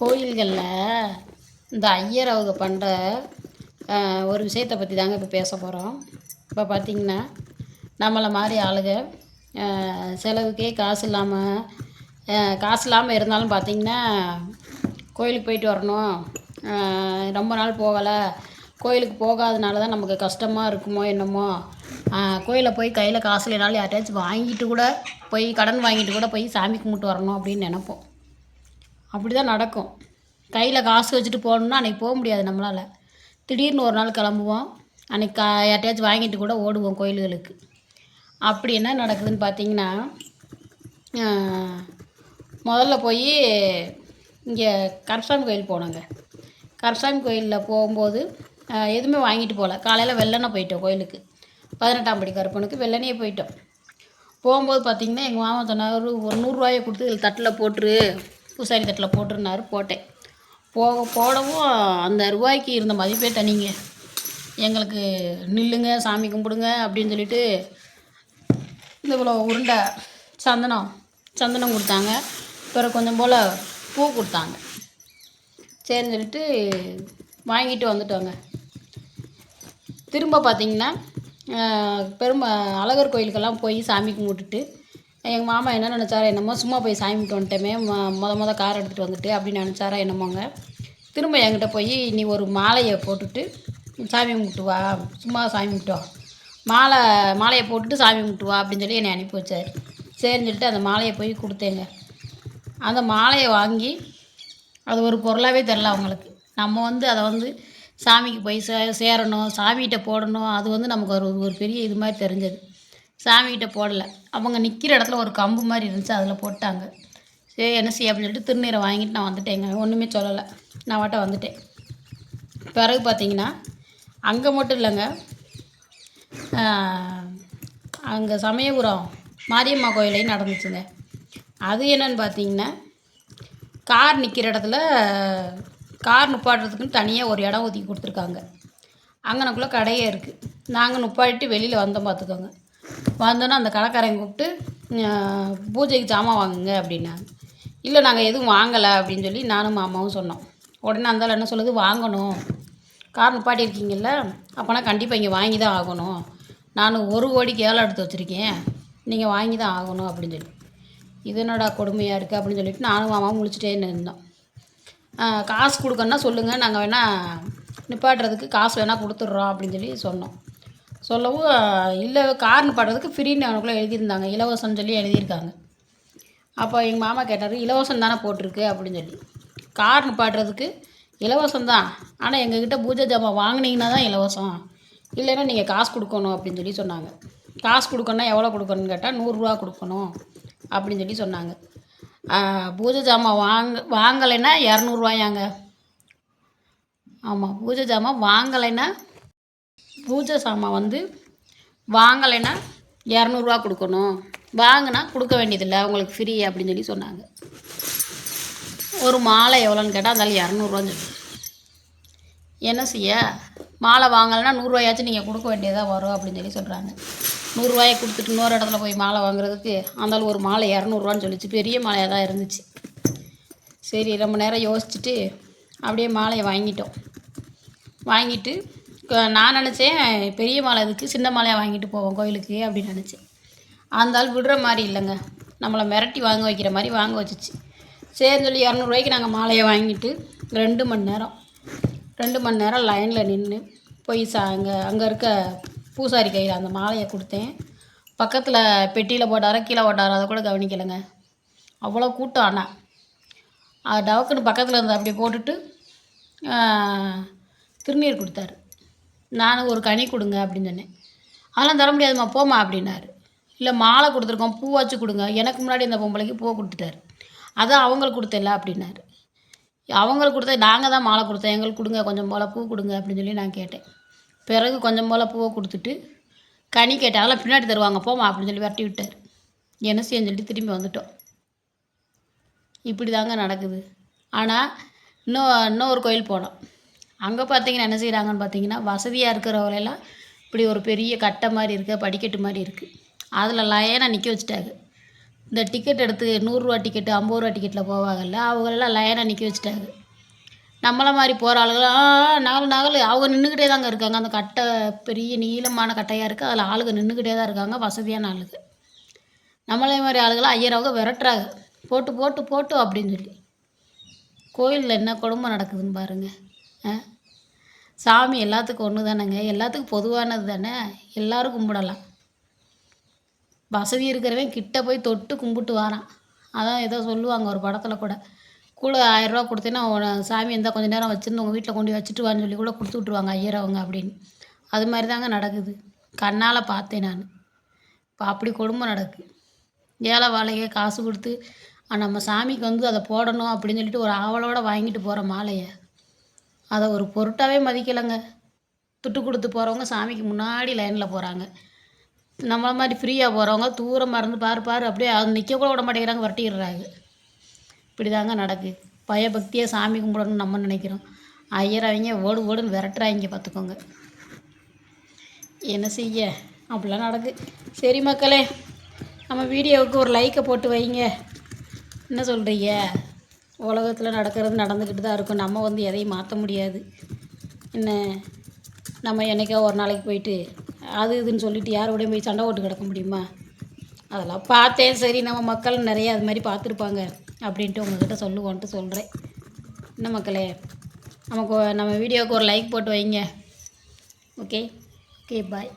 கோயில்களில் இந்த ஐயர் அவங்க பண்ணுற ஒரு விஷயத்தை பற்றி தாங்க இப்போ பேச போகிறோம் இப்போ பார்த்திங்கன்னா நம்மளை மாதிரி ஆளுக செலவுக்கே காசு இல்லாமல் காசு இல்லாமல் இருந்தாலும் பார்த்திங்கன்னா கோயிலுக்கு போயிட்டு வரணும். ரொம்ப நாள் போகலை. கோயிலுக்கு போகாதனால தான் நமக்கு கஷ்டமாக இருக்குமோ என்னமோ. கோயிலில் போய் கையில் காசு இல்லைனாலும் யார்ட்டாச்சும் வாங்கிட்டு கூட போய் கடன் வாங்கிட்டு கூட போய் சாமி கும்பிட்டு வரணும் அப்படின்னு நினப்போம். அப்படி தான் நடக்கும். கையில் காசு வச்சுட்டு போகணுன்னா அன்றைக்கி போக முடியாது நம்மளால். திடீர்னு ஒரு நாள் கிளம்புவோம். அன்றைக்கி கா யார்ட்டையாச்சும் வாங்கிட்டு கூட ஓடுவோம் கோயில்களுக்கு. அப்படி என்ன நடக்குதுன்னு பார்த்தீங்கன்னா முதல்ல போய் இங்கே கரசாமி கோயில் போனோங்க. கரசாமி கோயிலில் போகும்போது எதுவுமே வாங்கிட்டு போகல காலையில் வெள்ளனை போயிட்டோம் கோயிலுக்கு. பதினெட்டாம் படி கருப்பனுக்கு வெள்ளனையே போயிட்டோம். போகும்போது பார்த்திங்கன்னா எங்கள் மாமா சொன்னார் ஒரு ஒரு நூறுரூவாயை கொடுத்து இதில் தட்டில் போட்டுரு. பூசாரி தட்டில் போட்டுருனாரு போட்டேன். போக போடவும் அந்த ரூபாய்க்கு இருந்த மதிப்பே தனிங்க. எங்களுக்கு நில்லுங்க சாமி கும்பிடுங்க அப்படின்னு சொல்லிட்டு இந்த இவ்வளோ உருண்டை சந்தனம் சந்தனம் கொடுத்தாங்க. பிறகு கொஞ்சம் போல் பூ கொடுத்தாங்க. சரின்னு சொல்லிட்டு வாங்கிட்டு வந்துட்டோங்க. திரும்ப பார்த்தீங்கன்னா பெரும் அழகர் கோயிலுக்கெல்லாம் போய் சாமி கும்பிட்டுட்டு எங்கள் மாமா என்ன நினச்சாரா என்னமோ சும்மா போய் சாமி கும்பிட்டு வந்துட்டோமே மொதல் மொத கார் எடுத்துகிட்டு வந்துட்டு அப்படின்னு நினச்சாரா என்னமோங்க திரும்ப என்கிட்ட போய் நீ ஒரு மாலையை போட்டுட்டு சாமி கும்பிட்டு வா சும்மா சாமி கும்பிட்டு வா. மாலை மாலையை போட்டுட்டு சாமி கும்பிட்டு வா அப்படின்னு சொல்லி என்னை அனுப்பி வச்சார். சரின்னு சொல்லிட்டு அந்த மாலையை போய் கொடுத்தேங்க. அந்த மாலையை வாங்கி அது ஒரு பொருளாகவே தெரில அவங்களுக்கு. நம்ம வந்து அதை வந்து சாமிக்கு போய் சே சேரணும் சாமிகிட்ட போடணும் அது வந்து நமக்கு ஒரு ஒரு பெரிய இது மாதிரி தெரிஞ்சது. சாமிகிட்ட போடலை. அவங்க நிற்கிற இடத்துல ஒரு கம்பு மாதிரி இருந்துச்சு அதில் போட்டாங்க. சரி என்ன செய்ய அப்படின்னு சொல்லிட்டு திருநீரை வாங்கிட்டு நான் வந்துட்டேங்க ஒன்றுமே சொல்லலை. நான் வாட்ட வந்துட்டேன். பிறகு பார்த்தீங்கன்னா அங்கே மட்டும் இல்லைங்க. அங்கே சமயபுரம் மாரியம்மா கோயிலையும் நடந்துச்சுங்க. அது என்னன்னு பார்த்தீங்கன்னா கார் நிற்கிற இடத்துல கார் நுப்பாடுறதுக்குன்னு தனியாக ஒரு இடம் ஒதுக்கி கொடுத்துருக்காங்க. அங்கனக்குள்ளே கடையே இருக்குது நாங்கள் நிப்பாட்டிட்டு வெளியில் வந்தோம் பார்த்துக்கோங்க வந்தோன்னே அந்த கடைக்காரங்க கூப்பிட்டு பூஜைக்கு ஜாமான் வாங்குங்க அப்படின்னாங்க. இல்லை நாங்கள் எதுவும் வாங்கலை அப்படின்னு சொல்லி நானும் மாமாவும் சொன்னோம். உடனே அந்த என்ன சொல்லுது? வாங்கணும். கார் நிப்பாட்டி இருக்கீங்கல்ல அப்போனா கண்டிப்பாக இங்கே வாங்கி தான் ஆகணும். நான் ஒரு கோடிக்கு ஏழை எடுத்து வச்சுருக்கேன். நீங்கள் வாங்கி தான் ஆகணும் அப்படின்னு சொல்லி. இது என்னடா கொடுமையாக இருக்குது அப்படின்னு சொல்லிட்டு நானும் மாமாவும் முழிச்சிட்டே இருந்தோம். காசு கொடுக்கணுன்னா சொல்லுங்கள் நாங்கள் வேணால் நிப்பாட்டுறதுக்கு காசு வேணால் கொடுத்துட்றோம் அப்படின்னு சொல்லி சொன்னோம். சொல்லவும் இல்லை கார்னு பாடுறதுக்கு ஃப்ரீன்னு அவனுக்குள்ளே எழுதியிருந்தாங்க. இலவசம்னு சொல்லி எழுதியிருக்காங்க. அப்போ எங்கள் மாமா கேட்டார் இலவசம் தானே போட்டிருக்கு அப்படின்னு சொல்லி. கார்னு பாடுறதுக்கு இலவசம் தான். ஆனால் எங்ககிட்ட பூஜை ஜாமான் வாங்கினீங்கன்னா தான் இலவசம். இல்லைன்னா நீங்கள் காசு கொடுக்கணும் அப்படின்னு சொல்லி சொன்னாங்க. காசு கொடுக்கணுன்னா எவ்வளோ கொடுக்கணும்னு கேட்டால் நூறுரூவா கொடுக்கணும் அப்படின்னு சொல்லி சொன்னாங்க. பூஜை ஜாமான் வாங்க வாங்கலைன்னா இரநூறுவாயாங்க. ஆமாம் பூஜை ஜாமான் வாங்கலைன்னா பூஜை சாமான் வந்து வாங்கலைன்னா இரநூறுவா கொடுக்கணும். வாங்கினா கொடுக்க வேண்டியதில்லை. உங்களுக்கு ஃப்ரீ அப்படின்னு சொல்லி சொன்னாங்க. ஒரு மாலை எவ்வளோன்னு கேட்டால் அந்தாலும் இரநூறுவான்னு சொல்லி. என்ன செய்ய? மாலை வாங்கலைன்னா நூறுரூவாயாச்சும் நீங்கள் கொடுக்க வேண்டியதாக வரும் அப்படின்னு சொல்லி சொல்கிறாங்க நூறுரூவாயை கொடுத்துட்டு இன்னொரு இடத்துல போய் மாலை வாங்குறதுக்கு அந்தாலும் ஒரு மாலை இரநூறுவான்னு சொல்லிச்சு. பெரிய மாலையாக தான் இருந்துச்சு. சரி ரொம்ப நேரம் யோசிச்சுட்டு அப்படியே மாலையை வாங்கிட்டோம். வாங்கிட்டு நான் நினச்சேன் பெரிய மாலை இதுக்கு சின்ன மாலையாக வாங்கிட்டு போவோம் கோயிலுக்கு அப்படின்னு நினச்சேன். அந்த ஆள் விடுற மாதிரி இல்லைங்க. நம்மளை மிரட்டி வாங்க வைக்கிற மாதிரி வாங்க வச்சுச்சு. சரின்னு சொல்லி இரநூறுவாய்க்கு நாங்கள் மாலையை வாங்கிட்டு ரெண்டு மணி நேரம் ரெண்டு மணி நேரம் லைனில் நின்று போய் சா அங்கே அங்கே இருக்க பூசாரி கையில் அந்த மாலையை கொடுத்தேன். பக்கத்தில் பெட்டியில் போட்டாரோ கீழே போட்டாரோ அதை கூட கவனிக்கலைங்க. அவ்வளோ கூட்டம் ஆனால் அது டவக்குன்னு பக்கத்தில் இருந்து அப்படி போட்டுட்டு திருநீர் கொடுத்தாரு. நான் ஒரு கனி கொடுங்க அப்படின்னு சொன்னேன். அதெல்லாம் தர முடியாதும்மா போம்மா அப்படின்னாரு. இல்லை மாலை கொடுத்துருக்கோம் பூ வச்சு கொடுங்க. எனக்கு முன்னாடி இந்த பொம்பளைக்கு பூ கொடுத்துட்டாரு. அதான் அவங்களுக்கு கொடுத்தல அப்படின்னாரு. அவங்களுக்கு கொடுத்த நாங்கள் தான் மாலை கொடுத்தோம். எங்களுக்கு கொடுங்க கொஞ்சம் போல் பூ கொடுங்க அப்படின்னு சொல்லி நான் கேட்டேன். பிறகு கொஞ்சம் போல் பூவை கொடுத்துட்டு கனி கேட்டேன். அதெல்லாம் பின்னாடி தருவாங்க போமா அப்படின்னு சொல்லி விரட்டி விட்டார். என்ன செய்யன்னு சொல்லிட்டு திரும்பி வந்துட்டோம். இப்படி தாங்க நடக்குது. ஆனால் இன்னும் இன்னொரு கோயில் போனோம். அங்கே பார்த்தீங்கன்னா என்ன செய்கிறாங்கன்னு பார்த்தீங்கன்னா வசதியாக இருக்கிறவங்களெல்லாம் இப்படி ஒரு பெரிய கட்டை மாதிரி இருக்குது படிக்கட்டு மாதிரி இருக்குது அதில் லயனாக நிற்க வச்சுட்டாங்க. இந்த டிக்கெட் எடுத்து நூறுரூவா டிக்கெட்டு ஐம்பது ரூபா டிக்கெட்டில் போவாங்கல்ல அவங்களெல்லாம் லைனாக நிற்க வச்சுட்டாங்க. நம்மளை மாதிரி போகிற ஆளுங்களாம் நகல் நகல் அவங்க நின்றுக்கிட்டே தாங்க இருக்காங்க. அந்த கட்டை பெரிய நீளமான கட்டையாக இருக்குது அதில் ஆளுங்க நின்றுக்கிட்டே தான் இருக்காங்க வசதியான ஆளுங்க. நம்மளே மாதிரி ஆளுங்களாம் ஐயரவங்க விரட்டுறாங்க. போட்டு போட்டு போட்டு அப்படின்னு சொல்லி. கோயிலில் என்ன குடும்பம் நடக்குதுன்னு பாருங்கள் சாமி எல்லாத்துக்கும் ஒன்று தானேங்க எல்லாத்துக்கும் பொதுவானது தானே? எல்லோரும் கும்பிடலாம். வசதி இருக்கிறவன் கிட்ட போய் தொட்டு கும்பிட்டு வாரான். அதான் ஏதோ சொல்லுவாங்க ஒரு படத்தில் கூட. கூட ஆயிரரூவா கொடுத்தீங்கன்னா உன- சாமி இருந்தால் கொஞ்சம் நேரம் வச்சுருந்து உங்கள் வீட்டில் கொண்டு வச்சுட்டு வான்னு சொல்லி கூட கொடுத்து விட்ருவாங்க ஐயரவங்க அப்படின்னு. அது மாதிரி தாங்க நடக்குது. கண்ணால் பார்த்தேன் நான். இப்போ அப்படி கொடுமை நடக்குது ஏழை வாழையே காசு கொடுத்து நம்ம சாமிக்கு வந்து அதை போடணும் அப்படின்னு சொல்லிட்டு ஒரு ஆவலோடு வாங்கிட்டு போகிற மாலையை அதை ஒரு பொருட்டாகவே மதிக்கலைங்க. துட்டு கொடுத்து போகிறவங்க சாமிக்கு முன்னாடி லைனில் போகிறாங்க நம்மள மாதிரி ஃப்ரீயாக போகிறவங்க தூரமாக இருந்து பாரு பாரு அப்படியே அது நிற்க கூட விட மாட்டேங்கிறாங்க விரட்டிடுறாங்க. இப்படி தாங்க நடக்குது பயபக்தியாக சாமி கும்பிடணும்னு நம்ம நினைக்கிறோம். ஐயர் அவங்க ஓடு ஓடுன்னு விரட்டுறாங்க பார்த்துக்கோங்க. என்ன செய்ய? அப்படிலாம் நடக்கு. சரி மக்களே நம்ம வீடியோவுக்கு ஒரு லைக்கை போட்டு வைங்க. என்ன சொல்கிறீங்க உலகத்தில் நடக்கிறது நடந்துக்கிட்டு தான் இருக்கும். நம்ம வந்து எதையும் மாற்ற முடியாது. என்ன? நம்ம என்றைக்கோ ஒரு நாளைக்கு போயிட்டு அது இதுன்னு சொல்லிட்டு யார் கூடயும் போய் சண்டை ஓட்டு கிடக்க முடியுமா? அதெல்லாம் பார்த்தேன். சரி நம்ம மக்கள் நிறைய அது மாதிரி பார்த்துருப்பாங்க அப்படின்ட்டு உங்கள்கிட்ட சொல்லுவோன்ட்டு சொல்கிறேன் என்ன மக்களே? நமக்கு நம்ம வீடியோவுக்கு ஒரு லைக் போட்டு வைங்க. Okay okay bye